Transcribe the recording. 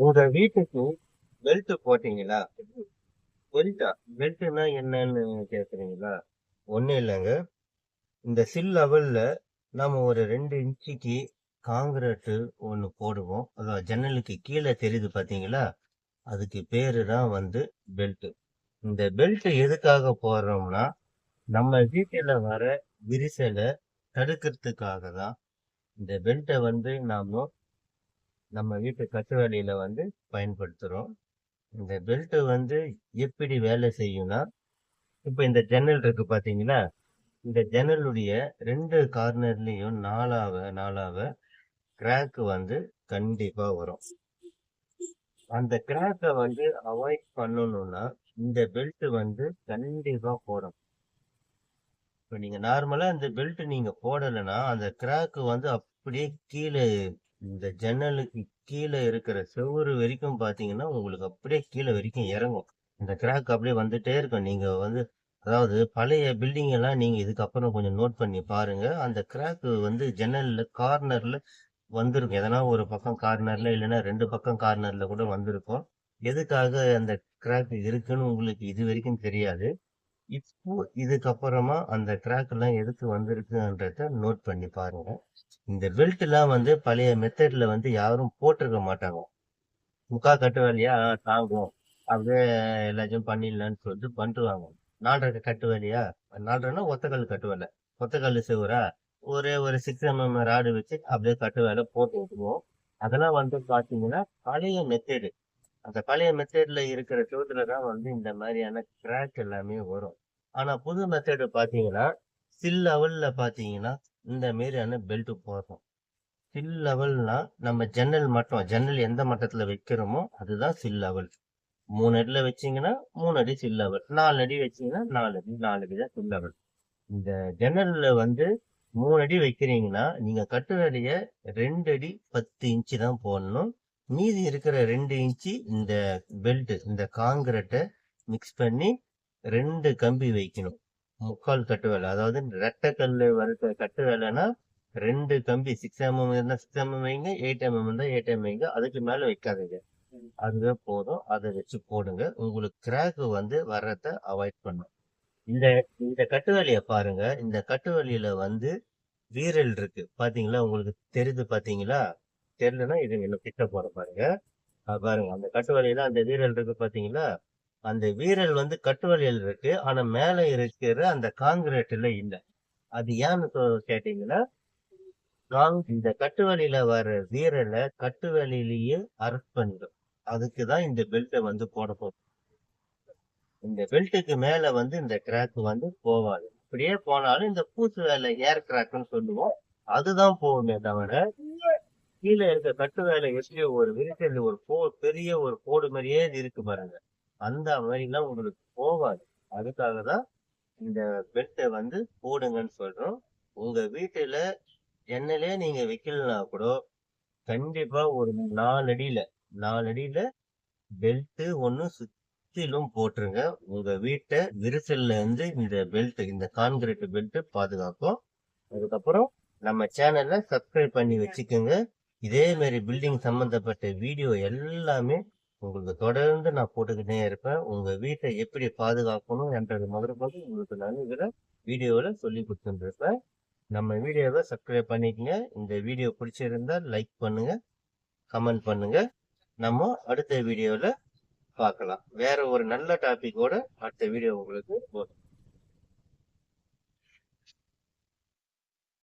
உங்க வீட்டுக்கு பெல்ட் போட்டீங்களா? பெல்ட்டா பெல்ட்னா என்னன்னு கேக்குறீங்களா? ஒன்றும் இல்லைங்க. இந்த சில் லெவல்ல நாம ஒரு ரெண்டு இன்ச்சுக்கு காங்கிரட்டு ஒன்று போடுவோம். அதாவது ஜன்னலுக்கு கீழே தெரியுது பாத்தீங்களா? அதுக்கு பேரு தான் வந்து பெல்ட் இந்த பெல்ட் எதுக்காக போடுறோம்னா நம்ம வீட்டில் வர விரிசலை தடுக்கிறதுக்காக தான் இந்த பெல்ட்டை வந்து நாம நம்ம வீட்டு கட்டு வேலையில் வந்து பயன்படுத்துகிறோம் இந்த பெல்ட்டு வந்து எப்படி வேலை செய்யும்னா இப்போ இந்த ஜன்னல் இருக்கு பார்த்தீங்களா இந்த ஜன்னலுடைய ரெண்டு கார்னர்லேயும் நாளாக நாளாக கிராக் வந்து கண்டிப்பாக வரும். அந்த கிராக்கை வந்து அவாய்ட் பண்ணணும்னா இந்த பெல்ட் வந்து கண்டிப்பாக போடும் இப்போ நீங்கள் நார்மலாக இந்த பெல்ட் நீங்கள் போடலைன்னா அந்த கிராக்கு வந்து அப்படியே கீழே இந்த ஜன்னலுக்கு கீழே இருக்கிற செவுரு வரைக்கும் பார்த்தீங்கன்னா உங்களுக்கு அப்படியே கீழே வரைக்கும் இறங்கும். இந்த கிராக் அப்படியே வந்துட்டே இருக்கும். நீங்கள் வந்து அதாவது பழைய பில்டிங் எல்லாம் நீங்கள் இதுக்கப்புறம் கொஞ்சம் நோட் பண்ணி பாருங்கள் அந்த கிராக்கு வந்து ஜன்னலில் கார்னரில் வந்திருக்கும். எதனா ஒரு பக்கம் கார்னரில் இல்லைன்னா ரெண்டு பக்கம் கார்னரில் கூட வந்திருக்கும். எதுக்காக அந்த கிராக் இருக்குன்னு உங்களுக்கு இது வரைக்கும் தெரியாது. இப்போ இதுக்கப்புறமா அந்த கிராக் எல்லாம் எதுக்கு வந்திருக்குன்றத நோட் பண்ணி பாருங்க. இந்த பெல்ட்லாம் எல்லாம் வந்து பழைய மெத்தட்ல வந்து யாரும் போட்டிருக்க மாட்டாங்க. முக்கா கட்டு வேலையா தாங்கும். அப்படியே எல்லாத்தையும் பண்ணிடலான்னு சொல்லிட்டு பண்ணிடுவாங்க நாலரை கட்டு வேலையா நாலரைன்னா ஒத்தக்கல் கட்டு வேலை ஒத்தக்கல் செவரா? ஒரே ஒரு சிக்ஸ் எம்எம் ராடு வச்சு அப்படியே கட்டு வேலை போட்டு விட்டுருவோம் அதெல்லாம் வந்து பாத்தீங்கன்னா பழைய மெத்தடு அந்த பழைய மெத்தேடில் இருக்கிற செவத்துல தான் வந்து இந்த மாதிரியான கிராக் எல்லாமே வரும். ஆனால் புது மெத்தேடு பார்த்தீங்கன்னா சில் லெவலில் பார்த்தீங்கன்னா இந்த மாதிரியான பெல்ட்டு போடுறோம் சில் லெவல்னா நம்ம ஜன்னல் மட்டம் ஜன்னல் எந்த மட்டத்தில் வைக்கிறோமோ அதுதான் சில் லெவல் மூணு அடியில் வச்சீங்கன்னா மூணு அடி சில் லெவல் நாலு அடி வச்சீங்கன்னா நாலு அடி நாலு அடி தான் சில் லெவல் இந்த ஜன்னலில் வந்து மூணு அடி வைக்கிறீங்கன்னா நீங்கள் கட்டு ரெண்டு அடி பத்து இன்ச்சு தான் போடணும். மீதி இருக்கிற ரெண்டு இன்ச்சு இந்த பெல்ட் இந்த காங்கிரட்டை மிக்ஸ் பண்ணி ரெண்டு கம்பி வைக்கணும். முக்கால் கட்டு வேலை. அதாவது ரெட்டை கல்லு வறுத்த கட்டு வேலைன்னா ரெண்டு கம்பி சிக்ஸ் எம்எம் இருந்தால் சிக்ஸ் எம்எம் வைங்க எயிட் எம்எம் இருந்தால் எயிட் எம்எம் வைங்க அதுக்கு மேலே வைக்காதீங்க. அதுவே போதும். அதை வச்சு போடுங்க. உங்களுக்கு கிராக் வந்து வர்றத அவாய்ட் பண்ணும் இந்த இந்த கட்டு வேலையை பாருங்க. இந்த கட்டு வேலையில வந்து வீரல் இருக்கு. பாத்தீங்களா? உங்களுக்கு தெரியுது பாத்தீங்களா? தெரியலன்னா இது இன்னும் கிட்ட போற பாருங்க. பாருங்க. அந்த கட்டுவலையில அந்த வீரல் இருக்கு பாத்தீங்களா? அந்த வீரல் வந்து கட்டுவலையில் இருக்கு. ஆனா மேல இருக்கிற அந்த காங்கிரீட்ல இல்லை. அது ஏன்னு கேட்டீங்கன்னா காங்- இந்த கட்டுவலையில வர வீரலை கட்டு வலையிலேயே அரெஸ்ட் பண்ணிடும். அதுக்கு தான் இந்த பெல்ட்டை வந்து போட போகும் இந்த பெல்ட்டுக்கு மேல வந்து இந்த கிராக் வந்து போவாது. இப்படியே போனாலும் இந்த பூசு வேலை ஏர் கிராக்னு சொல்லுவோம். அதுதான் போகுமே தவிர கீழே இருக்க கட்டு வேலை எப்படி ஒரு விரிசல் ஒரு போ பெரிய ஒரு கோடு மாதிரியே இருக்கு பாருங்க. அந்த மாதிரிலாம் உங்களுக்கு போகாது. அதுக்காக தான் இந்த பெல்ட்டை வந்து போடுங்கன்னு சொல்றோம். உங்க வீட்டுல ஜன்னலே நீங்க வைக்கலனா கூட கண்டிப்பா ஒரு நாலு அடியில நாலு அடியில பெல்ட் ஒண்ணு சுத்திலும் போட்டுருங்க. உங்க வீட்டை விரிசல்ல இருந்து இந்த பெல்ட் இந்த கான்கிரீட் பெல்ட் பாதுகாக்கும். அதுக்கப்புறம் நம்ம சேனலை சப்ஸ்கிரைப் பண்ணி வச்சுக்கோங்க. இதே மாதிரி பில்டிங் சம்பந்தப்பட்ட வீடியோ எல்லாமே உங்களுக்கு தொடர்ந்து நான் போட்டுக்கிட்டே இருப்பேன். உங்கள் வீட்டை எப்படி பாதுகாக்கணும் என்றது முதற்கொண்டு உங்களுக்கு நான் இதில் வீடியோவில் சொல்லி கொடுத்துருப்பேன். இருப்பேன் நம்ம வீடியோவை சப்ஸ்கிரைப் பண்ணிக்கங்க. இந்த வீடியோ பிடிச்சிருந்தா லைக் பண்ணுங்கள் கமெண்ட் பண்ணுங்கள் நம்ம அடுத்த வீடியோவில் பார்க்கலாம். வேற ஒரு நல்ல டாப்பிக்கோட அடுத்த வீடியோ உங்களுக்கு போதும்